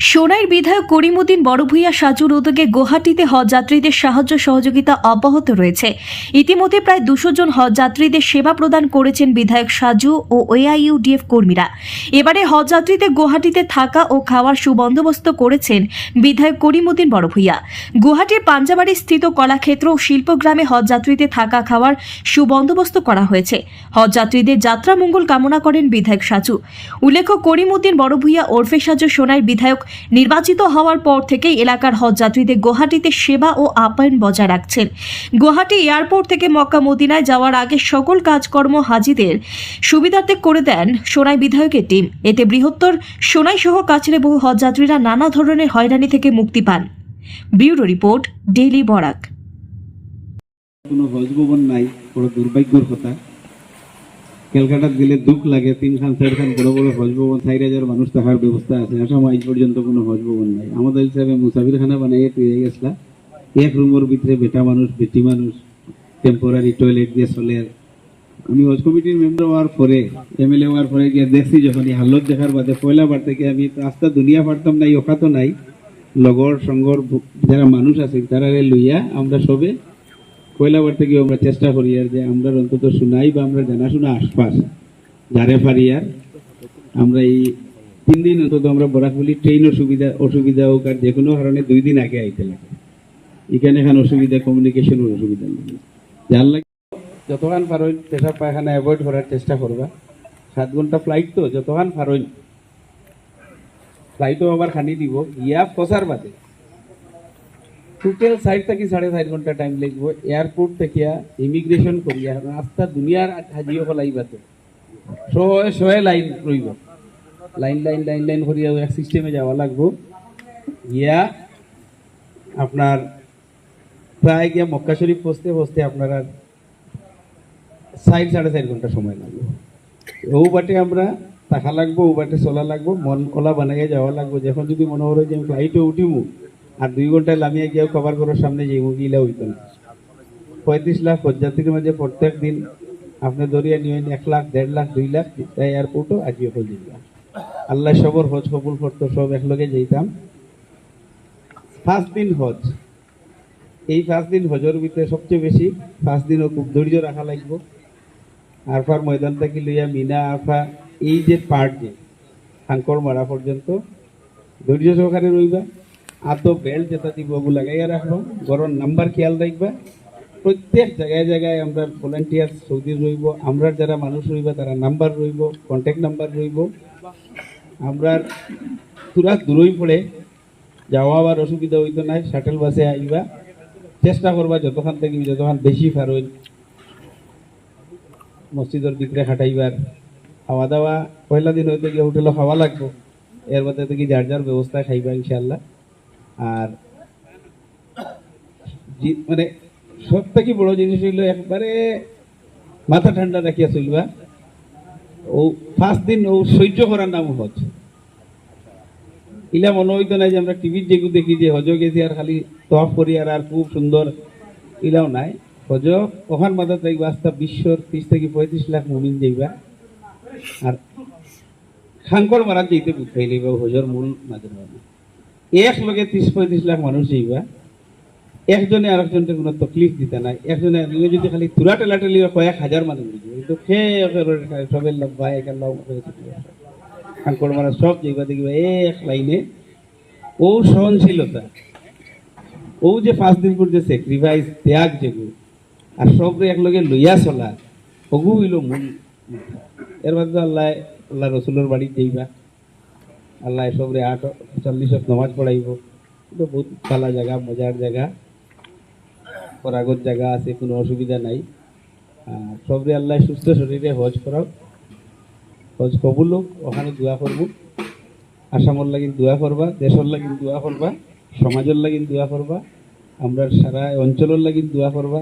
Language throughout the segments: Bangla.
সোনাইর বিধায়ক করিমুদ্দিন বড়ভূইয়া সাজুর উদ্যোগে গুয়াহাটিতে হজ যাত্রীদের সাহায্য সহযোগিতা অব্যাহত রয়েছে। ইতিমধ্যে প্রায় দুশো জন হজ যাত্রীদের সেবা প্রদান করেছেন বিধায়ক সাজু ও ওএআইইউডিএফ কর্মীরা। এবারে হজ যাত্রীদের গুয়াহাটিতে থাকা ও খাওয়ার সুবন্দোবস্ত করেছেন বিধায়ক করিমুদ্দিন বড়ভূইয়া। গুয়াহাটির পাঞ্জাবাড়ি স্থিত কলাক্ষেত্র ও শিল্পগ্রামে হজ যাত্রীদের থাকা খাওয়ার সুবন্দোবস্ত করা হয়েছে। হজ যাত্রীদের যাত্রা মঙ্গল কামনা করেন বিধায়ক সাজু। উল্লেখ্য, করিমুদ্দিন বড়ভূইয়া ওরফে সাজু সোনার বিধায়ক নির্বাচিত হওয়ার পর থেকেই এলাকার হজ যাত্রীদের গুয়াহাটিতে সেবা ও আপ্যায়ন বজায় রাখছেন। গুয়াহাটি এয়ারপোর্ট থেকে মক্কা মদিনায় যাওয়ার আগে সকল কাজকর্ম হাজিদের সুবিধার্থে করে দেন সোনাই বিধায়কের টিম। এতে বৃহত্তর সোনাই সহ কাছের বহু হজ যাত্রীরা নানা ধরনের হয়রানি থেকে মুক্তি পান। Bureau report, daily Barak. কোনো হজ ভবন নাই বড় দুর্ভাগ্যর কথা। ক্যালকাটাত গেলে দুঃখ লাগে তিনখান চারখান বড় বড় হজ ভবন, চার হাজার মানুষ থাকার ব্যবস্থা আছে। আসাম আজ পর্যন্ত কোনো হজ ভবন নাই। আমাদের হিসাবে মুসাফিরখানা বানাইয়ে তুই গেছিলা এক রুমের ভিতরে বেটা মানুষ, বেটি মানুষ টেম্পোরারি টয়লেট দিয়ে চলে। আমি হজ কমিটির মেম্বার হওয়ার পরে এমএলএ হওয়ার পরে গিয়ে দেখছি যখন এই হালত দেখার বাদে পয়লা বার থেকে আমি রাস্তা দুনিয়া পারতাম নাই ওখাতো নাই। লগর, সঙ্গর, যারা মানুষ আছে, তারা লইয়া আমরা সবে পয়লাবার থেকে আমরা চেষ্টা করি আর যে আমরা অন্তত শুনাই বা আমরা জানাশোনা আশপাশ, যারে পারি আর। আমরা এই তিন দিন অন্তত আমরা বরাকবলি ট্রেনের সুবিধা, অসুবিধা হোক আর যে কোনো কারণে দুই দিন আগে আইতে লাগে। এখানে এখানে অসুবিধা কমিউনিকেশনের অসুবিধা নেই। যার লাগে যতক্ষণ পারোই পেশাব পায়খানা অ্যাভয়েড করার চেষ্টা করবা। সাত ঘণ্টা ফ্লাইট তো যতক্ষণ পারোই ফ্লাইটও আবার খানি দিব। ইয়া ফসার বাদে। টোটাল সাইড থেকে সাড়ে চার ঘণ্টা টাইম লাগব। এয়ারপোর্ট থেকে ইমিগ্রেশন করিয়া রাস্তা দুনিয়ার হাজিও ফলাইবা তো শহে শহে লাইন রইব লাইন লাইন লাইন লাইন করিয়া এক সিস্টেমে যাওয়া লাগবো। গিয়া আপনার প্রায় গিয়া মক্কা শরীফ পৌঁছতে পৌঁছতে আপনার আর সাইড সাড়ে চার ঘণ্টা সময় লাগবে। ও বাটে আমরা টাকা লাগবো ও বাটে চলা লাগবো, মন কলা বানাইয়া যাওয়া লাগবো। যখন যদি মনে হলো যে আমি ফ্লাইটে উঠিমু আর দুই ঘন্টায় লামিয়ে গিয়ে কভার করার সামনে যে গিলা হইতো না। পঁয়ত্রিশ লাখ পদযাত্রীর মাঝে প্রত্যেক দিন আপনি দরিয়া নিয়ে এক লাখ, দেড় লাখ, দুই লাখ তাই এয়ারপোর্টও আজিও হয়ে যাইবা আল্লাহ সবর, হজ কবুল করতো, সব একলগে যেতাম। পাঁচ দিন হজ। এই পাঁচ দিন হজের ভিতরে সবচেয়ে বেশি পাঁচ দিনও খুব ধৈর্য রাখা লাগবে। আরফার ময়দান থেকে লইয়া মিনা, আরফা, এই যে পার্ট যে, হাঙ্কর মারা পর্যন্ত ধৈর্য সহকারে রইবা। আর তো বেল্ট যেটা দিব ওগুলো লাগাইয়া রাখব। গরম নাম্বার খেয়াল রাখবা। প্রত্যেক জায়গায় জায়গায় আমরা ভলেন্টিয়ার সৌদি রইব আমরা যারা মানুষ রইবা, তারা নাম্বার রইব কন্ট্যাক্ট নাম্বার রইব। আমরা পুরা দূরই পড়ে যাওয়া আবার অসুবিধা হইতো না শাটেল বাসে আইবা। চেষ্টা করবা যতক্ষণ থেকে যতক্ষণ বেশি ফারইন মসজিদের ভিতরে খাটাইবার খাওয়া দাওয়া পয়লা দিন হইতে গিয়ে হোটেলে খাওয়া লাগবো। এর মধ্যে থেকে যার যার ব্যবস্থা খাইবা ইনশাল্লাহ আর মানে সব থেকে বড় জিনিস হইল একবারে মাথা ঠান্ডা রাখিয়া চলবা। ও ফার্স্ট দিন ও সহ্য করার নাম হজ। ইলা মনে হইতো না যে আমরা টিভির যেগুলো দেখি যে হজ গেছি আর খালি তফ করি আর আর খুব সুন্দর ইলাও নাই। হজ ওখান মাথা দেখবা আস্তা বিশ্বর ত্রিশ থেকে পঁয়ত্রিশ লাখ মুমিন যাইবা। আর খাঙ্কর মারা যেতে লইবা হজর মূল মাঝে এক লগে ত্রিশ পঁয়ত্রিশ লাখ মানুষ যাইবা একজনে আরেকজনকে কোনো তকলিফ দিতে নাই। একজনে যদি খালি তুরা টেলা টেলি কয়েক হাজার মানুষ বুঝবে কিন্তু সবের লগ ভাই একার লগ খাঙ্কর মারা সব যাইবা দেখবা, এক লাইনে। ও সহনশীলতা। ও যে পাঁচ দিন পর যে স্যাক্রিফাইস ত্যাগ যেগুলো আর সব একলগে লইয়া চলা হগু হইল মূল এর মধ্যে আল্লাহ আল্লাহ রসুলের বাড়ি যাইবা আল্লাহ সবরে আট, চল্লিশ নমাজ পড়াইব। কিন্তু বহুত ভালো জায়গা, মজার জায়গা। পরাগত জায়গা আছে, কোনো অসুবিধা নাই। আর সবরে আল্লাহ সুস্থ শরীরে হজ করাও হজ কবুল ওখানে দোয়া করব। আসামর লাগিন দোয়া করবা, দেশের লাগিন দোয়া করবা, সমাজের লাগিন দোয়া করবা আমরা সারা অঞ্চলের লাগিন দোয়া করবা।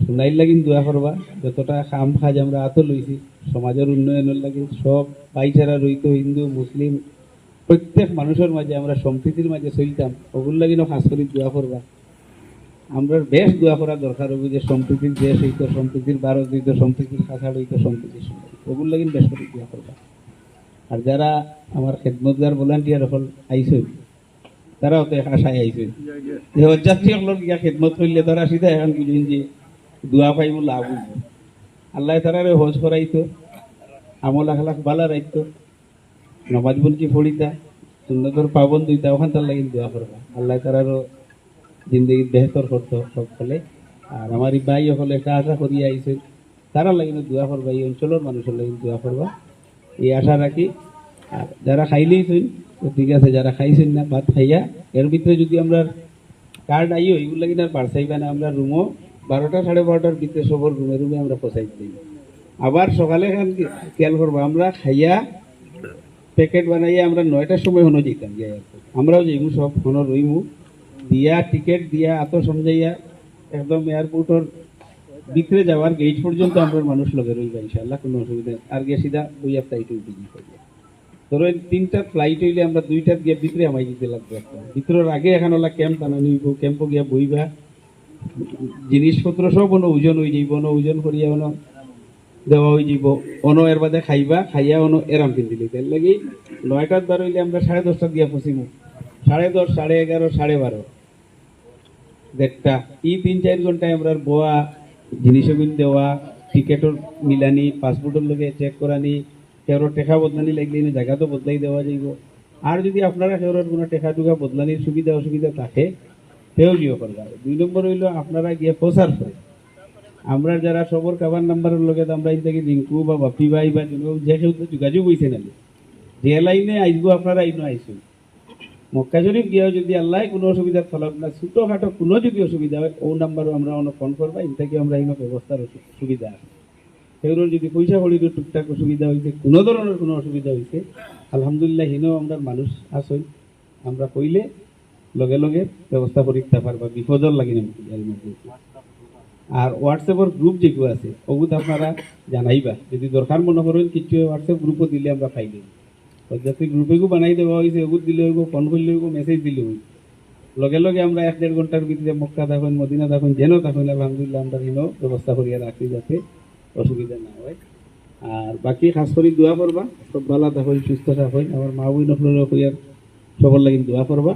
সোনাইর লাগিন দোয়া করবা যতটা কাম কাজ আমরা আত লইছি সমাজের উন্নয়নের লাগি সব ভাইচারা রইত হিন্দু মুসলিম প্রত্যেক মানুষের মাঝে আমরা সম্প্রীতির মাঝে চলতাম ওগুলো লাগিনও খাস করে দোয়া করবা আমরা বেশ দোয়া করা দরকার হবে যে সম্প্রীতির দেশ হইতো সম্প্রীতির ভারত হইতো সম্প্রীতির খাসাড় হইতো সম্প্রীতির ওগুলো লাগিন বেশ করে দোয়া করবা আর যারা আমার খেদমতগার ভলান্টিয়ার হল আইসই তারাও তো আশায় আইসই যে হজযাত্রী সকলক গিয়া খেদমত করলে তারা সিধা এখন বুঝেন যে দোয়া পাইব লাভ হইব আল্লাহ তারারে হজ করাইতো, আমল আখলাখ বালা রাখতো নমাজ বলকি ফড়িতা, সুন্নতর পাবন দুইটা ওখান তার লাগিন দোয়া করবা। আল্লাহ তারারও জিন্দগি বেহতর করতো সকলে। আর আমার এই ভাই সকলে একটা আশা করিয়া আইছে তারা লাগিন দোয়া করবা, এই অঞ্চলের মানুষের লাগিন দোয়া করবা। এই আশা রাখি। আর যারা খাইলেই শুন তো ঠিক আছে, যারা খাইছেন না, ভাত খাইয়া, এর ভিতরে যদি আমরা কার্ড আইও, এগুলো আর পারসাইবা না, আমরা রুমও বারোটা সাড়ে বারোটার ভিতরে সবর রুমে রুমে আমরা পৌঁছাই দিই। আবার সকালে খেয়াল করব, আমরা খাইয়া প্যাকেট বানাইয়া আমরা নয়টার সময় হনো যেতাম গিয়া আমরাও যাইমু সব হনো রইমু, দিয়া টিকিট দিয়া আত সমঝাইয়া একদম এয়ারপোর্টর ভিতরে যাওয়ার গেট পর্যন্ত আমরা মানুষ লগে রইবা ইনশাল্লাহ কোনো অসুবিধা। আর গিয়ে সিধা বইয়া ফ্লাইটে উঠে গিয়ে করব ধরো এই তিনটা ফ্লাইট হইলে আমরা দুইটার গিয়ে ভিতরে আমাই দিতে লাগবে একটা। ভিতরের আগে এখন ওলা ক্যাম্প বানানি হইব ক্যাম্পও গিয়া বইবা জিনিসপত্র সব ono ওজন হয়ে যাইব ono ওজন করিয়া ono দেওয়া হয়ে যাব অনো এর বাদে খাইবা, খাইয়া অনো এরাম পিন্ধিলি তার লাগি নয়টার বার হইলে আমরা সাড়ে দশটার দিয়া পৌঁছিমু। সাড়ে দশ, সাড়ে এগারো, সাড়ে বারো। দেড়টা। এই তিন, চার ঘন্টায় আমরা বোয়া জিনিসগুলো দেওয়া টিকেটর মিলানি, পাসপোর্টের লগে চেক করানি কেউর টেকা বদলানি লাগলে জায়গা তো বদলাই দেওয়া যাইব। আর যদি আপনারা কেউর কোনো টেকা টুকা বদলানির সুবিধা, অসুবিধা থাকে সেও করবা দুই নম্বর হইল আপনারা গিয়ে পৌঁছার পরে আমরা যারা সবর কাবার নাম্বারের তো আমরা ইনতাকে রিঙ্কু বা বাপি ভাই বা যে কেউ যোগাযোগ হয়েছে না। যে লাইনে আইব আপনারা আইনো আইসুন। মক্কা শরীফ গিয়েও যদি আল্লাহ কোনো অসুবিধা ফলক না, ছোটোখাটো কোনো যদি অসুবিধা হয়, ও নাম্বারও আমরা অনেক ফোন করবা ইনতাকে আমরা ইনো ব্যবস্থার সুবিধা আছে। সেগুলোর যদি পয়সা কড়ির টুকটাক অসুবিধা হয়েছে কোনো ধরনের কোনো অসুবিধা হয়েছে আলহামদুলিল্লাহ, হিনেও আমরা মানুষ আসই আমরা কইলে লগে লগে ব্যবস্থা করিতে পারবা বিপদর লাগে না আর হোয়াটসঅ্যাপের গ্রুপ যেগুলো আছে ওগুলো আপনারা জানাইবা। যদি দরকার মনে করেন কিছু হোয়াটসঅ্যাপ গ্রুপও দিলে আমরা পাই দেব যাতে গ্রুপেও বানাই দেওয়া হয়েছে ওগুলো দিলে হইব ফোন করলে হইব মেসেজ দিলে হইব। লগে লগে আমরা এক দেড় ঘণ্টার ভিতরে মক্কা থাকুন মদিনা থাকুন যেন থাকুন আলহামদুলিল্লাহ, আমরা হিনো ব্যবস্থা করিয়া রাখি যাতে অসুবিধা না হয়। আর বাকি খাস করে দোয়া করবা সব ভালো থাকুন সুস্থ থাকুন। আমার মা বই নকলের কইয়ার সবার লাগি দোয়া করবা